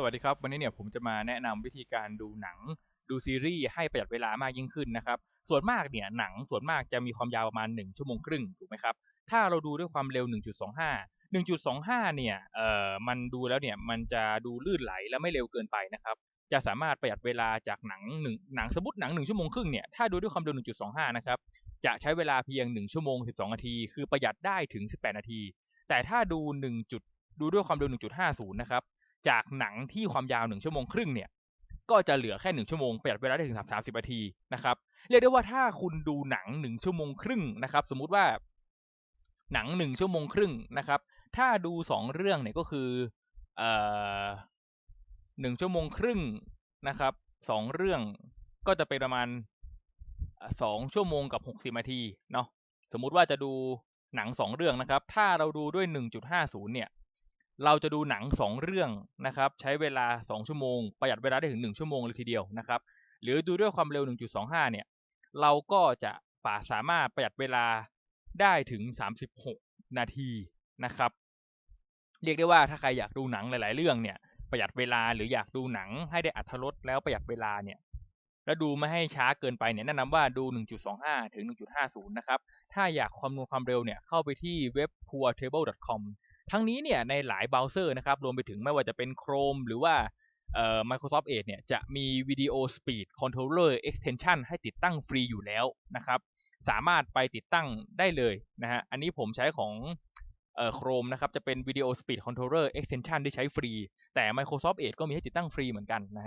สวัสดีครับ วันนี้เนี่ยผมจะมาแนะนำวิธีการดูหนังดูซีรีส์ให้ประหยัดเวลามากยิ่งขึ้นนะครับส่วนมากเนี่ยหนังส่วนมากจะมีความยาวประมาณ 1 ชั่วโมงครึ่งถูกไหมครับถ้าเราดูด้วยความเร็ว 1.25 1.25 เนี่ยเอ่อมันดูแล้วเนี่ยมันจะดูลื่นไหลและไม่เร็วเกินไปนะครับจะสามารถประหยัดเวลาจากหนังหนึ่งหนังสมมติหนัง 1 ชั่วโมงครึ่งเนี่ยถ้าดูด้วยความเร็ว 1.25 นะครับจะใช้เวลาเพียง 1 ชั่วโมง 12 นาที คือประหยัดได้ถึง 18 นาที แต่ถ้าดู 1 จุดดูด้วยความเร็ว 1.50 นะครับ จากหนังที่ความยาว1ชั่วโมงครึ่งเนี่ยก็จะเหลือแค่1ชั่วโมงประหยัดเวลาได้ถึง30นาทีนะครับเรียกได้ว่าถ้าคุณดูหนัง1ชั่วโมงครึ่งนะครับ สมมุติว่า หนัง1ชั่วโมงครึ่งนะครับ ถ้าดู2เรื่องเนี่ยก็คือเอ่อ1ชั่วโมงครึ่งนะครับ2เรื่องก็จะเป็นประมาณ2ชั่วโมงกับ60นาทีเนาะสมมุติว่าจะดูหนัง2เรื่องนะครับ ถ้าเราดูด้วย1.50เนี่ย เราจะดูหนัง 2 เรื่องนะครับใช้เวลา 2 ชั่วโมง ประหยัดเวลาได้ถึง 1 ชั่วโมงเลยทีเดียวนะครับหรือดูด้วยความเร็ว 1.25 เนี่ยเราก็จะป่าสามารถประหยัดเวลาได้ถึง 36 นาทีนะครับ เรียกได้ว่าถ้าใครอยากดูหนังหลาย ๆ เรื่องเนี่ยประหยัดเวลาหรืออยากดูหนังให้ได้อัธรสแล้วประหยัดเวลาเนี่ยแล้วดูไม่ให้ช้าเกินไปเนี่ยแนะนำว่าดู 1.25 ถึง 1.50 นะครับ ถ้าอยากคำนวณความเร็วเนี่ยเข้าไปที่เว็บ poortable.com ทั้งนี้เนี่ยในหลายเบราว์เซอร์นะครับรวมไปถึงไม่ว่าจะเป็น Chrome หรือว่าเอ่อ Microsoft Edge เนี่ยจะมี Video Speed Controller Extension ให้ติดตั้งฟรีอยู่แล้วนะครับสามารถไปติดตั้งได้เลยนะฮะอันนี้ผมใช้ของเอ่อ Chrome นะครับจะเป็น Video Speed Controller Extension ที่ใช้ฟรี แต่ Microsoft Edge ก็มีให้ติดตั้งฟรีเหมือนกันนะฮะ